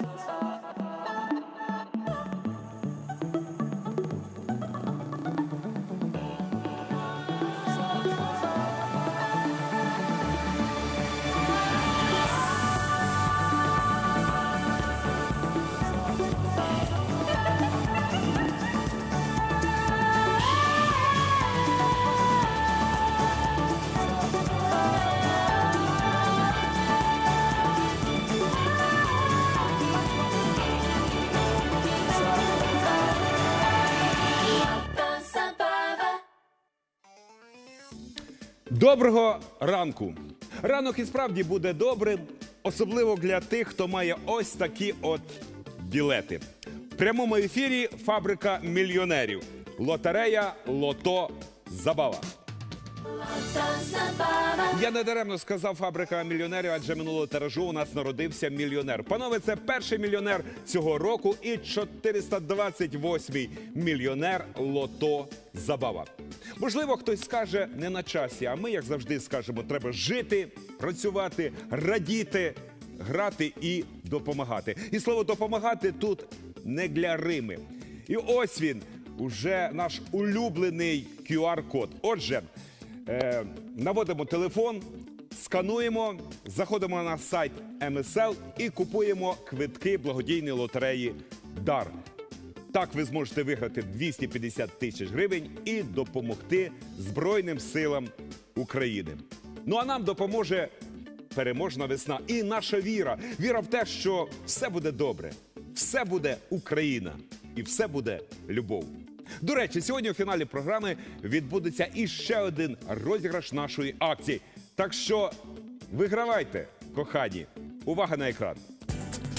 Uh, uh, uh. Доброго ранку. Ранок і справді буде добрим, особливо для тих, хто має ось такі от білети. В прямому ефірі фабрика мільйонерів. Лотерея Лото Забава. Я не даремно сказав фабрика мільйонерів, адже минулого тиражу у нас народився мільйонер. Панове, це перший мільйонер цього року і 428-й мільйонер Лото Забава. Можливо, хтось скаже не на часі, а ми, як завжди, скажемо, треба жити, працювати, радіти, грати і допомагати. І слово допомагати тут не для Рими. І ось він, уже наш улюблений QR-код. Отже, е, наводимо телефон, скануємо, заходимо на сайт МСЛ і купуємо квитки благодійної лотереї Дар. Так ви зможете виграти 250 тисяч гривень і допомогти Збройним силам України. Ну а нам допоможе переможна весна і наша віра. Віра в те, що все буде добре, все буде Україна і все буде любов. До речі, сьогодні у фіналі програми відбудеться іще один розіграш нашої акції. Так що вигравайте, кохані. Увага на екран.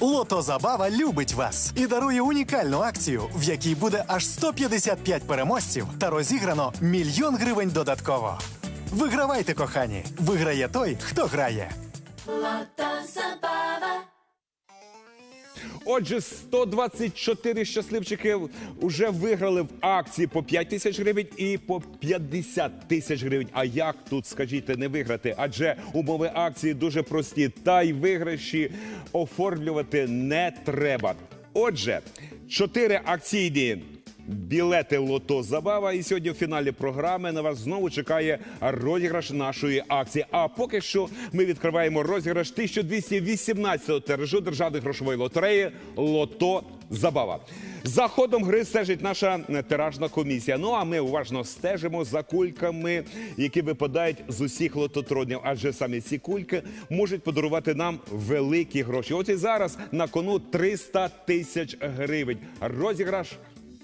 Лото Забава любить вас і дарує унікальну акцію, в якій буде аж 155 переможців та розіграно мільйон гривень додатково. Вигравайте, кохані! Виграє той, хто грає. Отже, 124 щасливчики вже виграли в акції по 5 тисяч гривень і по 50 тисяч гривень. А як тут, скажіть, не виграти? Адже умови акції дуже прості, та й виграші оформлювати не треба. Отже, чотири акційні білети лото забава. І сьогодні в фіналі програми на вас знову чекає розіграш нашої акції. А поки що ми відкриваємо розіграш 1218-го тиражу державної грошової лотереї Лото Забава. За ходом гри стежить наша тиражна комісія. Ну а ми уважно стежимо за кульками, які випадають з усіх лототронів. Адже саме ці кульки можуть подарувати нам великі гроші. От і зараз на кону 300 тисяч гривень. Розіграш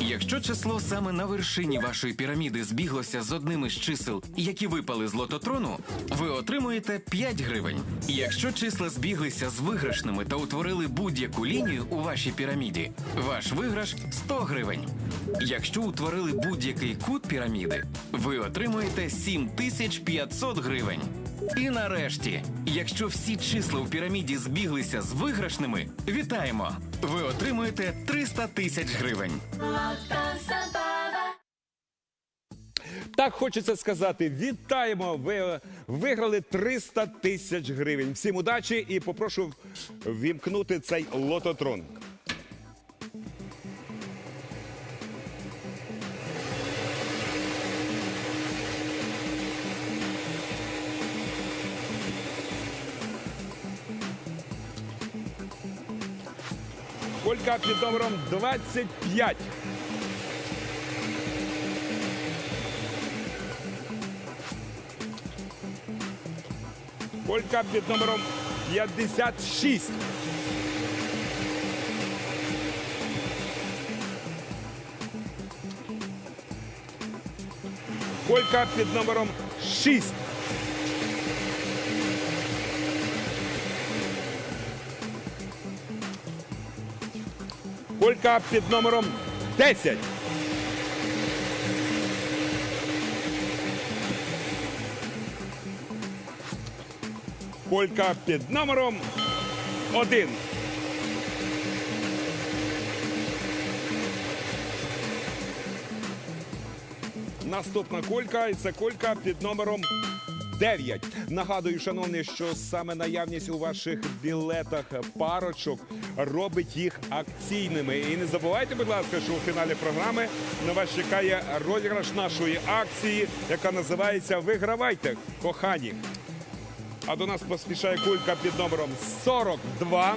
Якщо число саме на вершині вашої піраміди збіглося з одним із чисел, які випали з лототрону, ви отримуєте 5 гривень. Якщо числа збіглися з виграшними та утворили будь-яку лінію у вашій піраміді, ваш виграш 100 гривень. Якщо утворили будь-який кут піраміди, ви отримуєте 7500 гривень. І нарешті, якщо всі числа у піраміді збіглися з виграшними, вітаємо! Ви отримуєте 300 тисяч гривень. Так хочеться сказати, вітаємо! Ви виграли 300 тисяч гривень. Всім удачі і попрошу вімкнути цей лототрон. Колька під номером 25. Колька під номером 56. Колька під номером 6. Кулька під номером 10. Кулька під номером 1. Наступна колька, це колька під номером 9. Нагадую, шановні, що саме наявність у ваших білетах парочок робить їх акційними. І не забувайте, будь ласка, що у фіналі програми на вас чекає розіграш нашої акції, яка називається Вигравайте, кохані. А до нас поспішає кулька під номером 42.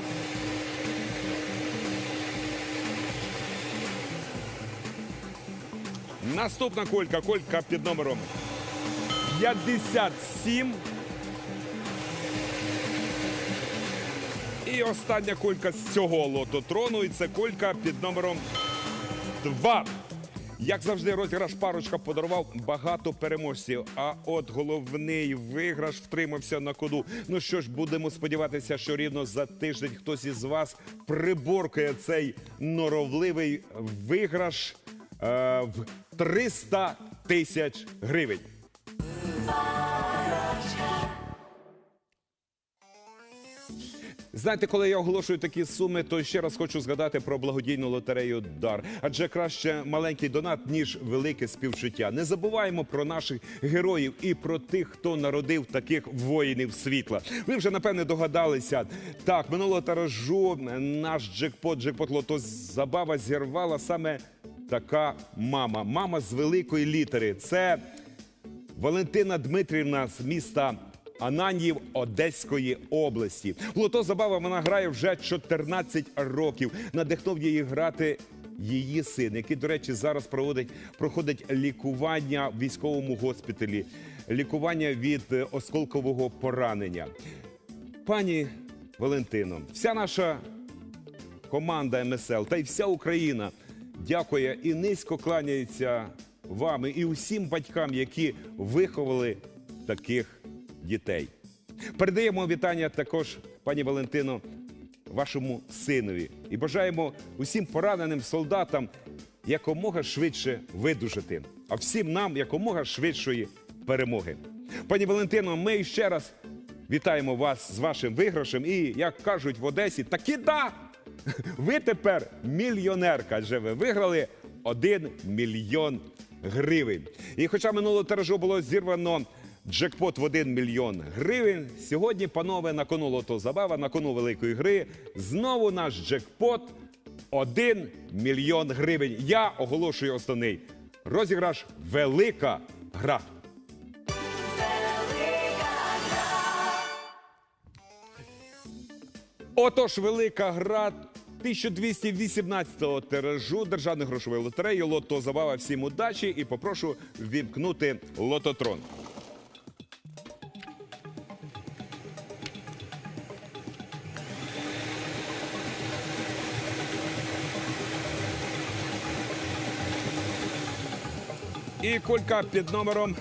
Наступна кулька, кулька під номером 57. І остання кулька з цього лототрону, і це кулька під номером 2. Як завжди, розіграш парочка подарував багато переможців. А от головний виграш втримався на коду. Ну що ж, будемо сподіватися, що рівно за тиждень хтось із вас приборкає цей норовливий виграш е, в 300 тисяч гривень. Знаєте, коли я оголошую такі суми, то ще раз хочу згадати про благодійну лотерею Дар. Адже краще маленький донат, ніж велике співчуття. Не забуваємо про наших героїв і про тих, хто народив таких воїнів світла. Ви вже напевне догадалися. Так, минулого таражу наш джекпот, джекпот лото забава зірвала саме така мама. Мама з великої літери. Це Валентина Дмитрівна з міста Ананів Одеської області. Лото забава вона грає вже 14 років. Надихнув її грати її син, який, до речі, зараз проводить проходить лікування в військовому госпіталі, лікування від е, осколкового поранення. Пані Валентино, вся наша команда МСЛ та й вся Україна дякує і низько кланяється вам і усім батькам, які виховали таких дітей. Передаємо вітання також, пані Валентино, вашому синові і бажаємо усім пораненим солдатам якомога швидше видужати, а всім нам якомога швидшої перемоги. Пані Валентино, ми ще раз вітаємо вас з вашим виграшем. І як кажуть в Одесі, таки да! Ви тепер мільйонерка, адже ви виграли 1 мільйон гривень. І хоча минулого тиражу було зірвано джекпот в 1 мільйон гривень, сьогодні, панове, на кону лото забава, на кону великої гри, знову наш джекпот 1 мільйон гривень. Я оголошую основний розіграш Велика гра. Отож, велика гра 1218-го тиражу державної грошової лотереї Лото Забава. Всім удачі і попрошу вімкнути лототрон. І кулька під номером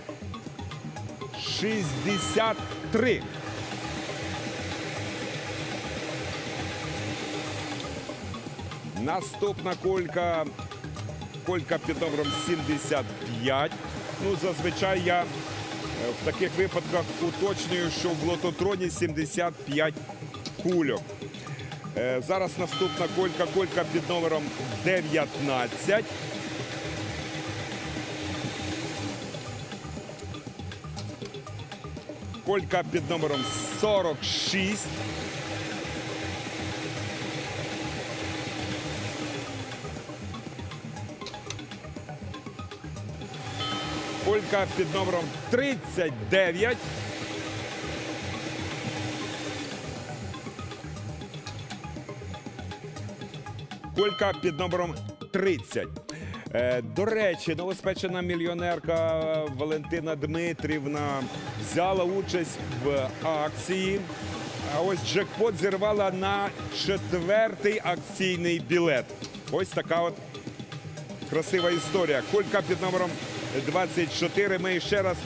63. Наступна колька. Колька під номером 75. Ну, зазвичай я е, в таких випадках уточнюю, що в лототроні 75 кульок. Е, Зараз наступна колька, колька під номером 19. Колька під номером 46. Колька під номером 39. Колька під номером 30. Е, До речі, новоспечена мільйонерка Валентина Дмитрівна взяла участь в акції. А ось джекпот зірвала на четвертий акційний білет. Ось така от красива історія. Колька під номером 24. Ми ще раз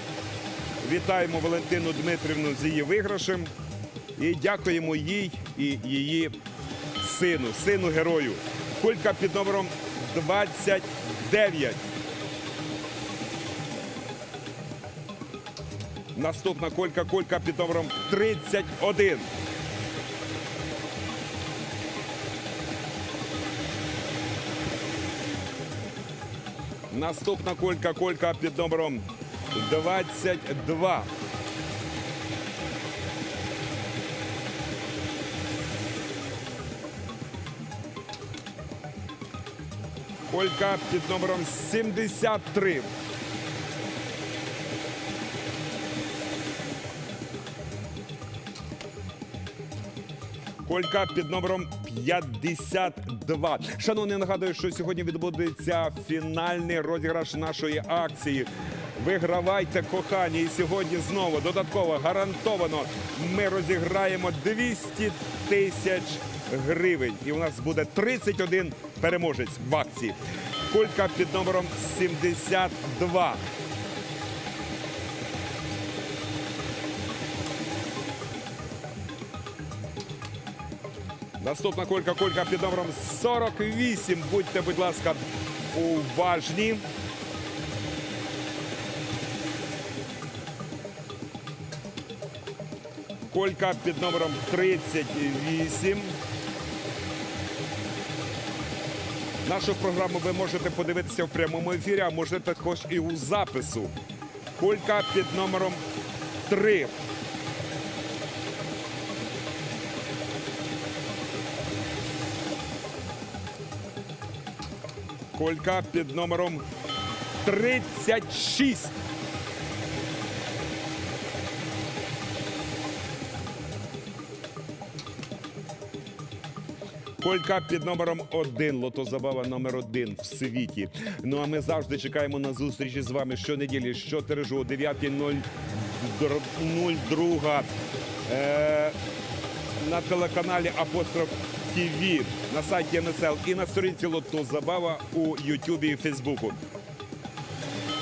вітаємо Валентину Дмитрівну з її виграшем і дякуємо їй і її сину, сину герою. Кулька під номером 29. Наступна колька, колька під номером 31. Наступна колька, колька під номером 22. Колька під номером 73. Колька під номером 52. Шановні, нагадую, що сьогодні відбудеться фінальний розіграш нашої акції. Вигравайте кохані. І сьогодні знову додатково гарантовано ми розіграємо 200 тисяч гривень. І у нас буде 31 переможець в акції. Колька під номером 72. Наступна колька, колька під номером 48. Будьте, будь ласка, уважні. Колька під номером 38. Нашу програму ви можете подивитися в прямому ефірі, а можете також і у запису. Колька під номером 3. Колька під номером 36. Колька під номером 1, лотозабава номер 1 в світі. Ну а ми завжди чекаємо на зустрічі з вами щонеділі, щотижу о 9.02 е, на телеканалі Апостроф ТВ, на сайті МСЛ і на сторінці Лото Забава у Ютубі і Фейсбуку.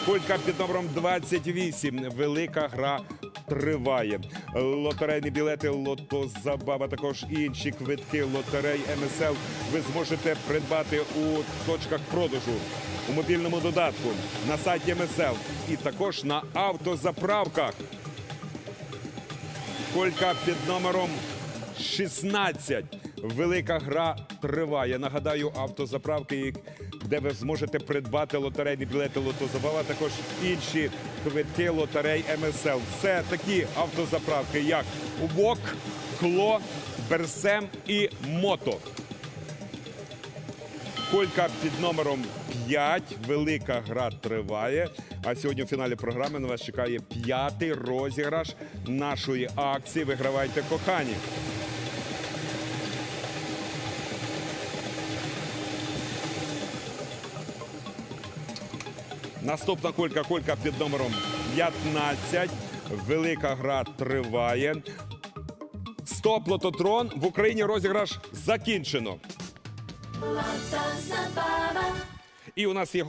Колька під номером 28. Велика гра триває. Лотерейні білети, лото забава, також інші квитки лотерей МСЛ ви зможете придбати у точках продажу у мобільному додатку на сайті МСЛ і також на автозаправках. Колька під номером 16. Велика гра триває. Нагадаю, автозаправки, де ви зможете придбати лотерейні білети лотозабава, також інші квитки лотерей МСЛ. Це такі автозаправки, як УБОК, Кло, Берсем і Мото. Колька під номером 5. Велика гра триває. А сьогодні в фіналі програми на вас чекає п'ятий розіграш нашої акції. Вигравайте кохані. Наступна колька, колька під номером 15. Велика гра триває. Стоп, лототрон. В Україні розіграш закінчено. І у нас є.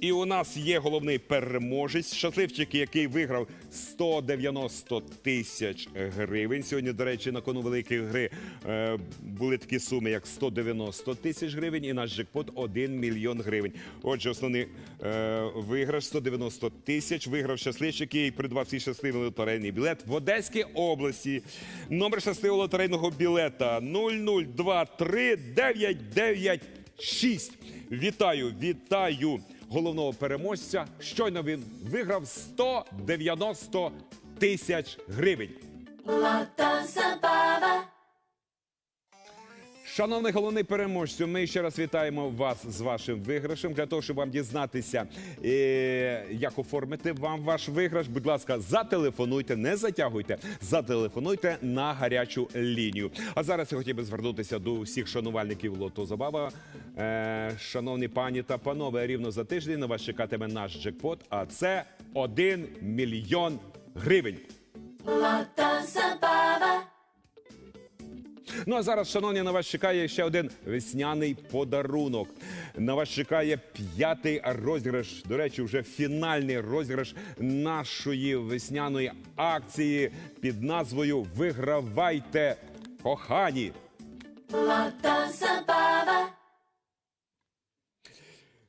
І у нас є головний переможець, щасливчик, який виграв 190 тисяч гривень. Сьогодні, до речі, на кону великої гри е, були такі суми, як 190 тисяч гривень, і наш джекпот 1 мільйон гривень. Отже, основний е, виграш 190 тисяч. Виграв щасливчик, який придбав свій щасливий лотерейний білет в Одеській області. Номер щасливого лотерейного білета 0023996. Вітаю, вітаю головного переможця. Щойно він виграв 190 тисяч гривень. Шановний головний переможцю, ми ще раз вітаємо вас з вашим виграшем. Для того, щоб вам дізнатися, е, як оформити вам ваш виграш, будь ласка, зателефонуйте, не затягуйте, зателефонуйте на гарячу лінію. А зараз я хотів би звернутися до всіх шанувальників Лото Забава. Е, шановні пані та панове, рівно за тиждень на вас чекатиме наш джекпот, а це 1 мільйон гривень. Ну а зараз, шановні, на вас чекає ще один весняний подарунок. На вас чекає п'ятий розіграш. До речі, вже фінальний розіграш нашої весняної акції під назвою Вигравайте кохані.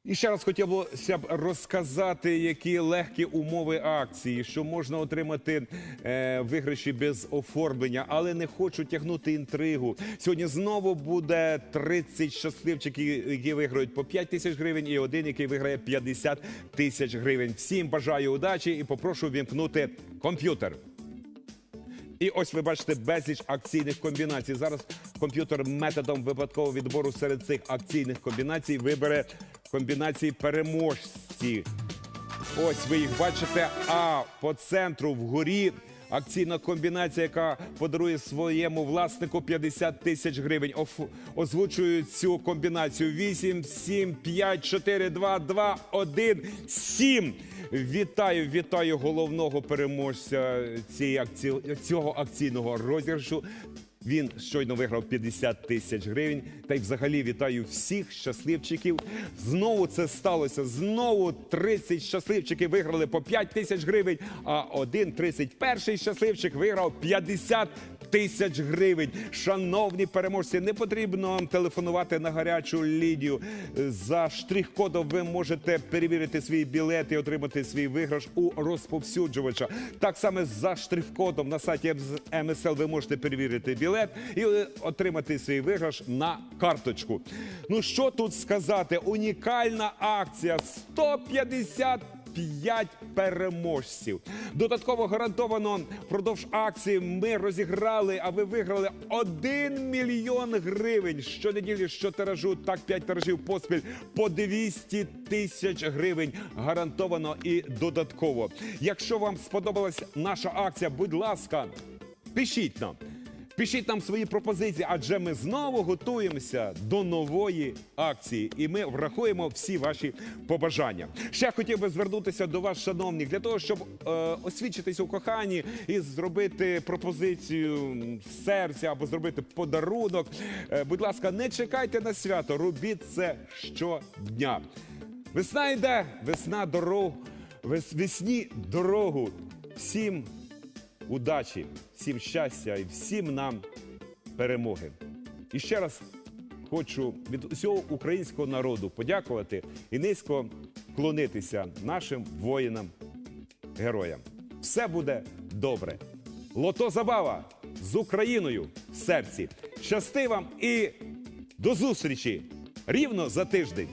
І ще раз хотілося б розказати, які легкі умови акції, що можна отримати е, виграші без оформлення, але не хочу тягнути інтригу. Сьогодні знову буде 30 щасливчиків, які виграють по 5 тисяч гривень, і один, який виграє 50 тисяч гривень. Всім бажаю удачі і попрошу вімкнути комп'ютер. І ось ви бачите безліч акційних комбінацій. Зараз комп'ютер методом випадкового відбору серед цих акційних комбінацій вибере комбінації переможці. Ось ви їх бачите. А по центру вгорі акційна комбінація, яка подарує своєму власнику 50 тисяч гривень. Оф... Озвучую цю комбінацію 8, 7, 5, 4, 2, 2, 1, 7. Вітаю, вітаю головного переможця цієї акці... цього акційного розіграшу. Він щойно виграв 50 тисяч гривень. Та й взагалі вітаю всіх щасливчиків. Знову це сталося. Знову 30 щасливчиків виграли по 5 тисяч гривень, а один 31 щасливчик виграв 50 тисяч гривень. Шановні переможці, не потрібно вам телефонувати на гарячу лінію. За штрих-кодом ви можете перевірити свій білет і отримати свій виграш у розповсюджувача. Так само за штрих-кодом на сайті МСЛ ви можете перевірити білет і е, отримати свій виграш на карточку. Ну що тут сказати? Унікальна акція 150 П'ять переможців. Додатково гарантовано впродовж акції ми розіграли, а ви виграли 1 мільйон гривень. Щонеділі, що тиражу, так 5 тиражів поспіль по 200 тисяч гривень. Гарантовано і додатково. Якщо вам сподобалась наша акція, будь ласка, пишіть нам. Пишіть нам свої пропозиції, адже ми знову готуємося до нової акції, і ми врахуємо всі ваші побажання. Ще хотів би звернутися до вас, шановні, для того, щоб е, освідчитись у коханні і зробити пропозицію серця або зробити подарунок. Е, будь ласка, не чекайте на свято, робіть це щодня. Весна йде, весна дорогу, вес, весні дорогу. Всім удачі, всім щастя і всім нам перемоги. І ще раз хочу від усього українського народу подякувати і низько вклонитися нашим воїнам, героям. Все буде добре. Лото Забава з Україною в серці. Щасти вам і до зустрічі рівно за тиждень.